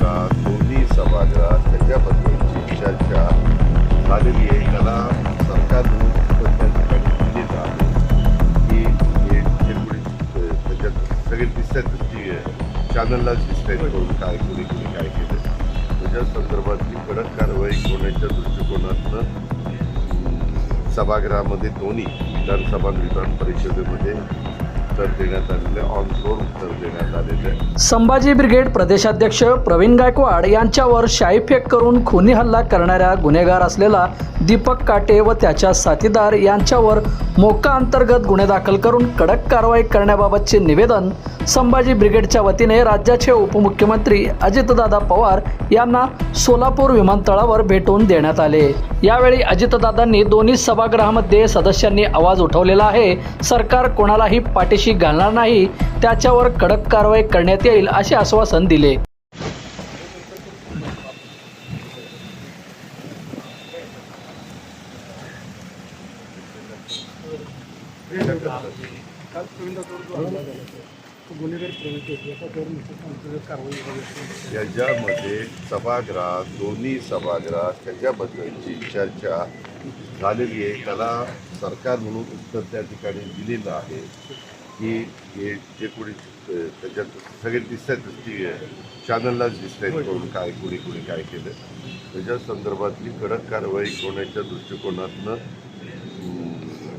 सभागृहात दोन्ही सभागृहात त्याच्याबद्दलची चर्चा झालेली आहे त्याला सरकारकडून उत्तर त्या ठिकाणी दिलेलं आहे. की हे त्याच्यात सगळे दिसतात ती चॅनलला दिसत करून काय कोणी कोणी काय केलं. त्याच्या संदर्भातली कडक कारवाई होण्याच्या दृष्टिकोनातनं सभागृहामध्ये दोन्ही विधानसभा विधान परिषदेमध्ये उत्तर देण्यात आलेले ऑन फ्लोर उत्तर देण्यात आलेले. संभाजी ब्रिगेड प्रदेशाध्यक्ष प्रवीण गायकवाड यांच्यावर शाईफेक करून खुनी हल्ला करणाऱ्या गुन्हेगार असलेला दीपक काटे व त्याच्या साथीदार यांच्यावर मोका अंतर्गत गुन्हे दाखल करून कडक कारवाई करण्याबाबतचे निवेदन संभाजी ब्रिगेडच्या वतीने राज्याचे उपमुख्यमंत्री अजितदादा पवार यांना सोलापूर विमानतळावर भेटून देण्यात आले. यावेळी अजितदादांनी दोन्ही सभागृहामध्ये सदस्यांनी आवाज उठवलेला आहे. सरकार कोणालाही पाठीशी घालणार नाही त्याच्यावर कडक कारवाई करण्यात येईल असे आश्वासन दिले. याच्यामध्ये सभागृहात दोन्ही सभागृहात त्याच्याबद्दलची चर्चा झालेली आहे. त्याला सरकार म्हणून उत्तर त्या ठिकाणी दिलेलं आहे. की हे जे कोणी त्याच्यात सगळे दिसतात ती चॅनललाच दिसत आहेत कोण काय कोणी कोणी काय केलं. त्याच्या संदर्भातली कडक कारवाई होण्याच्या दृष्टिकोनातनं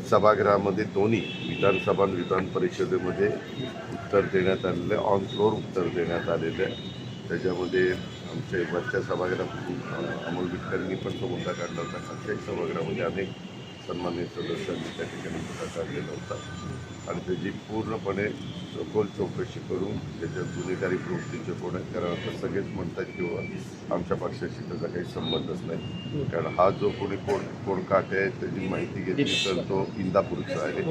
सभागृहामध्ये दोन्ही विधानसभा आणि विधान परिषदेमध्ये उत्तर देण्यात आलेलं आहे ऑन फ्लोर उत्तर देण्यात आलेलं आहे. त्याच्यामध्ये आमच्या वरच्या सभागृहात अमोल बिटकरांनी पण तो मुद्दा काढला होता. खालच्या सभागृहामध्ये अनेक सन्मान्य सदस्यांनी त्या ठिकाणी मुद्दा काढलेला होता. आणि त्याची पूर्णपणे सखोल चौकशी करून त्याच्यात गुन्हेगारी प्रवृत्तीचे कोण आहेत कारण आता सगळेच म्हणतात किंवा आमच्या पक्षाशी त्याचा काही संबंधच नाही. कारण हा जो कोणी कोण कोण काटे आहे त्याची माहिती घेतली तर तो इंदापूरचा आहे.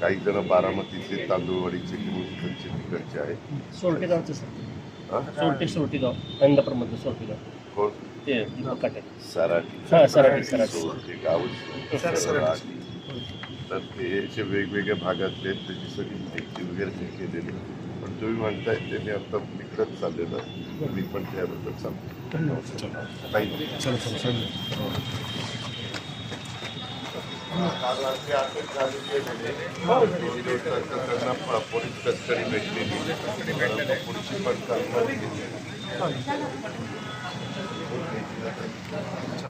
काही जण बारामतीचे तांदूळवाडीचे किंवा इकडचे तिकडचे आहेत. कोण? ते दीपक काटे सराठी. हा, सराठी, सराठी. ते ते असे वेगवेगळ्या भागातले त्याची सगळी माहिती वगैरे ते केलेली पण तुम्ही म्हणताय त्याने आता इकडंच चाललेलं आहे. मी पण त्याबद्दल सांगतो त्यांना पोलीस कस्टडी भेटलेली पोलीस पण.